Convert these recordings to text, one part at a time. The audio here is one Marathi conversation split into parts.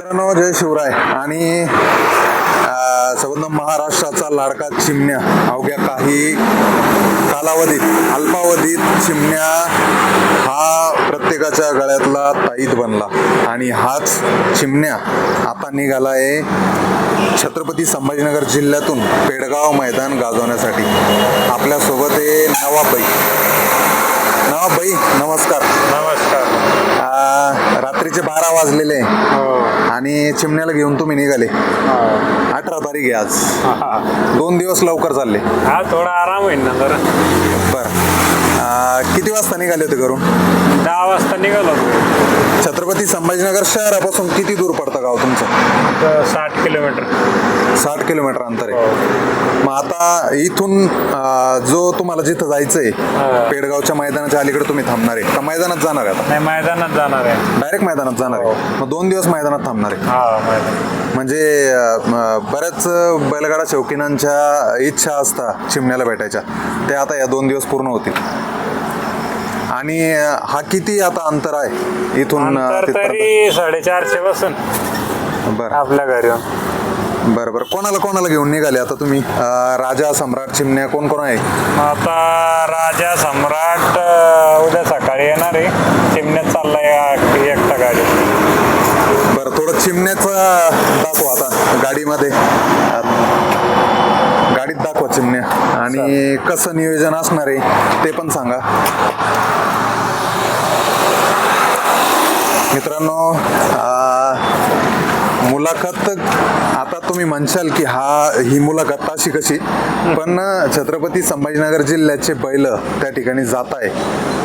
मित्रांनो जय शिवराय. आणि अं, संबंध महाराष्ट्राचा लाडका चिमण्या अवघ्या काही कालावधीत अल्पावधीत चिमण्या हा प्रत्येकाच्या गळ्यातला ताईत बनला. आणि हाच चिमण्या आता निघाला आहे छत्रपती संभाजीनगर जिल्ह्यातून पेडगाव मैदान गाजवण्यासाठी. आपल्यासोबत आहे नवाबाई. नवाबाई नमस्कार. नमस्कार. रात्रीचे बारा वाजलेले. हो. आणि चिमण्याला घेऊन तुम्ही निघाले. अठरा तारीख आहे आज. दोन दिवस लवकर चालले. हा थोडा आराम होईल ना जरा. बर. किती वाजता निघाले होते घरून? दहा वाजता निघालो छत्रपती संभाजीनगर शहरापासून किती दूर पडतं गाव तुमचं? तर साठ किलोमीटर. साठ किलोमीटर अंतर आहे. मग आता इथून अं, जो तुम्हाला जिथं जायचंय हा. पेडगावच्या मैदानाच्या अलीकडे तुम्ही थांबणार आहे. का मैदानात जाणार आहे आता? नाही मैदानात जाणार आहे. डायरेक्ट मैदानात जाणार आहे. मग दोन दिवस मैदानात थांबणार आहे. हा मैदान. म्हणजे अं, म, बऱ्याच बैलगाडा शौकीनांच्या इच्छा असता चिमण्याला भेटायच्या. ते आता या दोन दिवस पूर्ण होतील. आणि हा किती आता अंतर आहे इथून तरी साडेचारशे बसून बरं. आपल्या घरी बरं बरं. कोणाला कोणाला घेऊन निघाले आता तुम्ही? अं, राजा सम्राट चिमण्या कोण कोण आहे? आता राजा सम्राट अं, उद्या सकाळी येणार आहे. चिमण्यात चाललाय एकटा गाडी. बरं थोडं चिमण्याचं दाखवा आता गाडीमध्ये. गाडीत दाखवा चिमण्या. आणि कसं नियोजन असणार आहे ते पण सांगा. मित्रांनो मुलाखत आता तुम्ही म्हणशाल की हा ही मुलाखत अशी कशी? पण छत्रपती संभाजीनगर जिल्ह्याचे बैल त्या ठिकाणी जात आहे.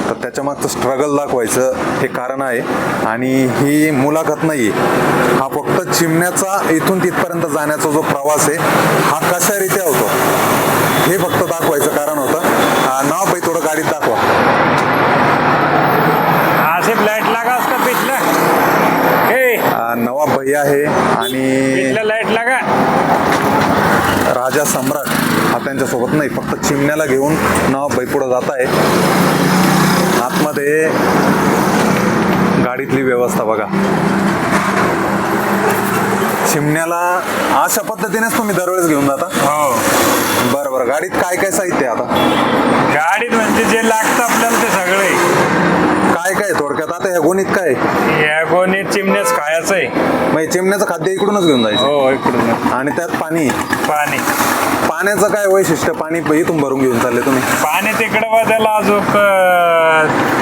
तर त्याच्या मागचं स्ट्रगल दाखवायचं हे कारण आहे. आणि ही मुलाखत नाही हा फक्त चिमण्याचा इथून तिथपर्यंत जाण्याचा जो प्रवास आहे हा कशारित्या होतो? हे फक्त दाखवायचं कारण होतं. नाव बाई थोडं गाडीत दाखवा. लाइट लागा असता हे. नवाब भैया आहे आणि लाइट लागा. राजा सम्राट हा त्यांच्यासोबत नाही फक्त चिमण्याला घेऊन नवाबाई पुढे जात आहे. आतमध्ये गाडीतली व्यवस्था बघा. चिमण्याला अशा पद्धतीनेच तुम्ही दरवेळेस घेऊन जाता? हो. बरं बरं. गाडीत काय काय साहित्य आहे आता? गाडीत म्हणजे जे लागतं आपल्याला ते सगळे काय काय थोडक्यात? आता ह्या गोणीत काय आहे? या कोणी चिमण्याच खायचं आहे. हे चिमण्याचं खाद्य इकडूनच घेऊन जायचं. हो इकडून आणि त्यात पाणी? पाणी. पाण्याचं काय वैशिष्ट्य? पाणी इथून भरून घेऊन चालले तुम्ही? पाणी तिकडं बदल अजून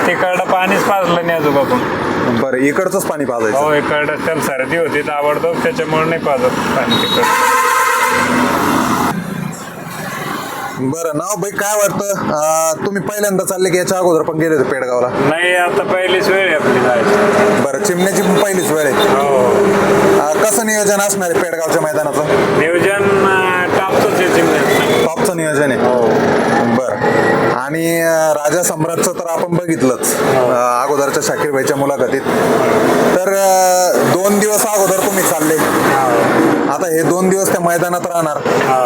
तिकडं पाणीच पाजलं नाही अजून आपण बरं इकडचंच पाणी पाजायचं. हो इकडं त्याला सर्दी होती ताबडतोब त्याच्यामुळे नाही पाजत पाणी तिकडं. बरं नाव बाई काय वाटतं? अं, तुम्ही पहिल्यांदा चालले की याच्या अगोदर पण गेले होते पेडगावला? नाही आता पहिलीच वेळ आहे आपली जायची बरं चिमण्याची पण पहिलीच वेळ आहे. हो. अं, कसं नियोजन असणार आहे पेडगावच्या मैदानाचं? नियोजन टापतोच आहे टॉपचं नियोजन आहे? बरं. आणि अं, राजा सम्राटचं तर आपण बघितलंच अं, अगोदरच्या शाकीर भाईच्या मुलाखतीत. तर अं, दोन दिवस अगोदर तुम्ही चालले. आता हे दोन दिवस त्या मैदानात राहणार. हा.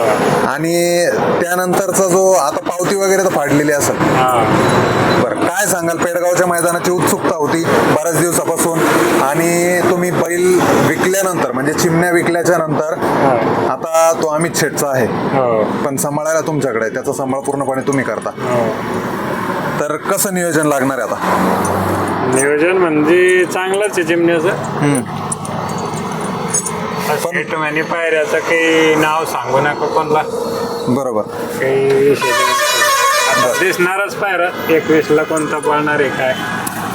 आणि त्यानंतरचा जो आता पावती वगैरे तर फाडलेली असेल. बरं काय सांगाल? पेडगावच्या मैदानाची उत्सुकता होती बऱ्याच दिवसापासून. आणि तुम्ही बैल विकल्यानंतर म्हणजे चिमण्या विकल्याच्या नंतर आता तो अमित शेटचा आहे. हो. पण सांभाळायला तुमच्याकडे त्याचा सांभाळ पूर्णपणे तुम्ही करता. तर कसं नियोजन लागणार आहे आता? नियोजन म्हणजे चांगलंच आहे चिमण्याचं. पण म्हणे पायऱ्याचं काही नाव सांगू नका कोणला. बरोबर. काही विषय नाही. आता दिसणारच पायरा. एकवीसला कोणता पळणार आहे काय?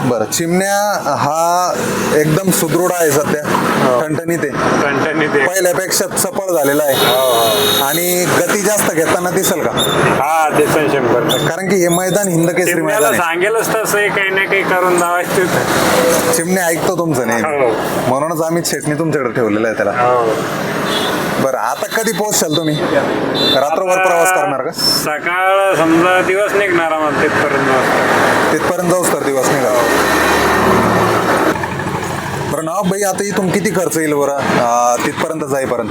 बरं चिमण्या हा एकदम सुदृढ आहे सध्या. ठणठणीत आहे. पहिल्यापेक्षा चपळ झालेला आहे. हो आणि गती जास्त घेताना दिसेल का? हा शंभर टक्के. कारण की हे मैदान हिंद केसरी चिमण्याला मैदान आहे. सांगेलच तसं काही ना काही करून दावायचं चिमणे ऐकतो तुमचं नाही हो. म्हणूनच आम्ही शेटणी तुमच्याकडे ठेवलेलं आहे त्याला. हो. बरं आता कधी पोहोचशाल तुम्ही? रात्रभर प्रवास करणार का? सकाळ समजा दिवस निघणार आम्हाला तिथपर्यंत. तिथपर्यंत जाऊच तर दिवस निघा बरं नाव बाई आता इथून किती खर्च येईल बरं? तिथपर्यंत जाईपर्यंत.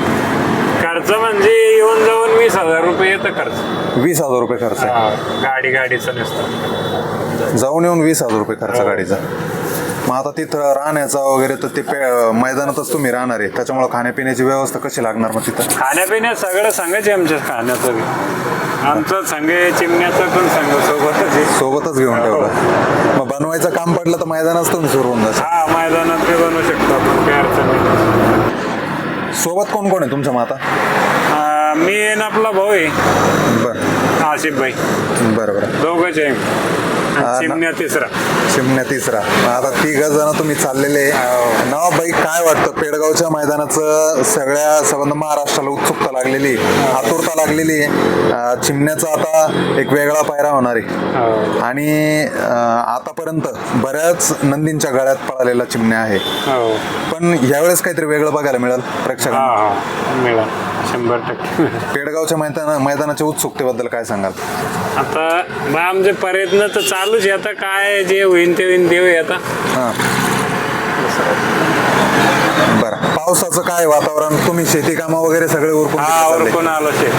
खर्च म्हणजे येऊन जाऊन वीस हजार रुपये येतं खर्च. वीस हजार रुपये खर्च हा, गाडी गाडीचं नसतं. जाऊन येऊन वीस हजार रुपये खर्च गाडीचा. मग आता तिथं राहण्याचा वगैरे तर ते पे- मैदानातच तुम्ही राहणार आहे. त्याच्यामुळे खाण्यापिण्याची व्यवस्था कशी लागणार मग तिथं? खाण्यापिण्यात सगळं सांगायचे आमच्या खाण्याचं बी. आमचं संघे चिमण्याचं पण संघ सोबतच आहे. सोबतच घेऊन ठेवलं. मग बनवायचं काम पडलं तर मैदानाच तुम्ही सुरू होऊन जायचं हा मैदानात बी बनवू शकतो आपण काही अडचण नाही. सोबत कोण कोण आहे तुमच्या माता? अं, मी आणि आपला भाऊ आहे. बरं. आसिफ भाई बरं बरं. दोघंच आहे. हा, चिमण्या तिसरा. चिमण्या तिसरा. आता तिघ जण तुम्ही चाललेले नाव बाई काय वाटतं? पेडगावच्या मैदानाचं सगळ्या संबंध महाराष्ट्राला उत्सुकता लागलेली आहे, आतुरता लागलेली चिमण्याचा आता एक वेगळा पायरा होणार आहे. हो. आणि आतापर्यंत बऱ्याच नंदींच्या गळ्यात पळालेला चिमण्या आहे. हो. पण यावेळेस काहीतरी वेगळं बघायला मिळेल हा प्रेक्षकांना. हा मिळाल. शंभर टक्के. पेडगावच्या मैदाना मैदानाच्या उत्सुकतेबद्दल काय सांगाल? आता आमचे प्रयत्न तर चालूच आहे आता काय जे होईन ते होईन देऊ आता. हां. बरं. पावसाचं काय वातावरण? तुम्ही शेती कामं वगैरे सगळे उरकून हा तिकडे चालले? ओरकून आलो शे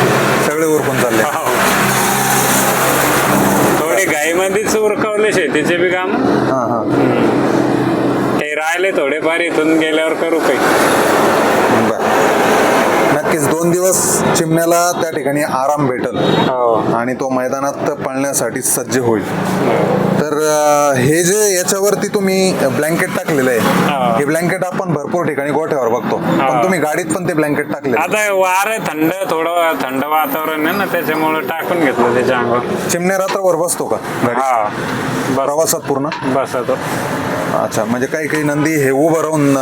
सगळे उरकून चालले. थोडी घाईमध्येच उरकवले शेतीचे बी काम. हां हां. काही राहिले थोडेफार इथून गेल्यावर करू काही. बरं. नक्कीच दोन दिवस चिमण्याला त्या ठिकाणी आराम भेटल. हो. आणि तो मैदानात पळण्यासाठी सज्ज होईल. तर हे जे याच्यावरती तुम्ही ब्लँकेट टाकलेलं. आहे हे. ब्लँकेट आपण भरपूर ठिकाणी गोठ्यावर बघतो. पण तुम्ही गाडीत पण ते ब्लँकेट टाकले आता वार आहे थंड थोडं थंड वातावरण आहे ना त्याच्यामुळे टाकून घेतलं त्याच्या अंगावर. चिमण्या रात्रभर बसतो का गाडी प्रवासात पूर्ण? बसतो. अच्छा म्हणजे काही काही नंदी हे उभं राहून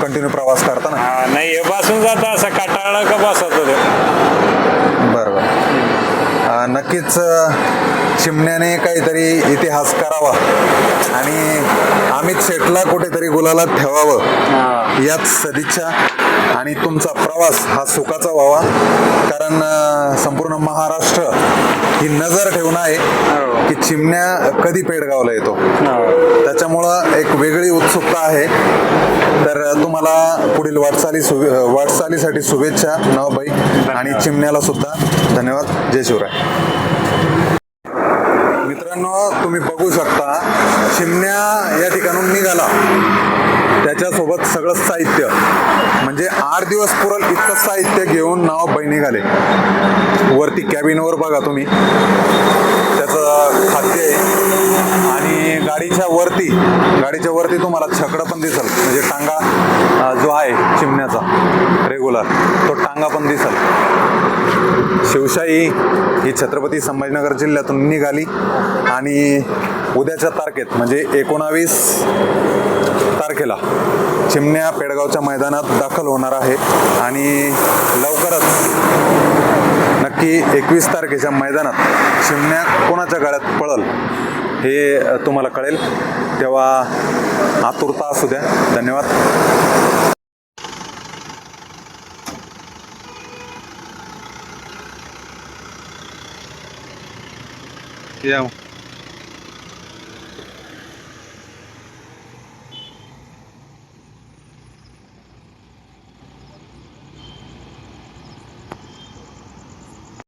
कंटिन्यू प्रवास करताना? नाही हे बसून जात असं कटाळलं का बसत ते? बरं बरं अं, नक्कीच चिमण्याने काहीतरी इतिहास करावा आणि अमित शेटला कुठेतरी गुलालात ठेवावं. याच सदिच्छा. आणि तुमचा प्रवास हा सुखाचा व्हावा. कारण संपूर्ण महाराष्ट्र ही नजर ठेवून आहे हो. की चिमण्या कधी पेडगावला येतो. हो. त्याच्यामुळं एक वेगळी उत्सुकता आहे. तर तुम्हाला पुढील वाटचाली वाटचालीसाठी शुभेच्छा नवबाई आणि चिमण्याला सुद्धा. धन्यवाद. जय शिवराय. मित्रांनो तुम्ही बघू शकता चिमण्या या ठिकाणून निघाला. त्याच्यासोबत सगळं साहित्य. म्हणजे आठ दिवस पुरल इतकं साहित्य घेऊन नाव बहिणी घाले वरती कॅबिनवर बघा तुम्ही. त्याचं खाद्य आहे. आणि गाडीच्या वरती गाडीच्या वरती तुम्हाला छकडं पण दिसल. म्हणजे टांगा जो आहे चिमण्याचा. रेग्युलर तो टांगा पण दिसल. शिवशाही ही छत्रपती संभाजीनगर जिल्ह्यातून निघाली आणि उद्याच्या तारखेत म्हणजे एकोणावीस तारखेला चिमण्या पेडगावच्या मैदानात दाखल होणार आहे आणि लवकरच नक्की एकवीस तारखेच्या मैदानात चिमण्या कोणाच्या गाड्यात पळल हे तुम्हाला कळेल. तेव्हा आतुरता असू द्या. धन्यवाद. या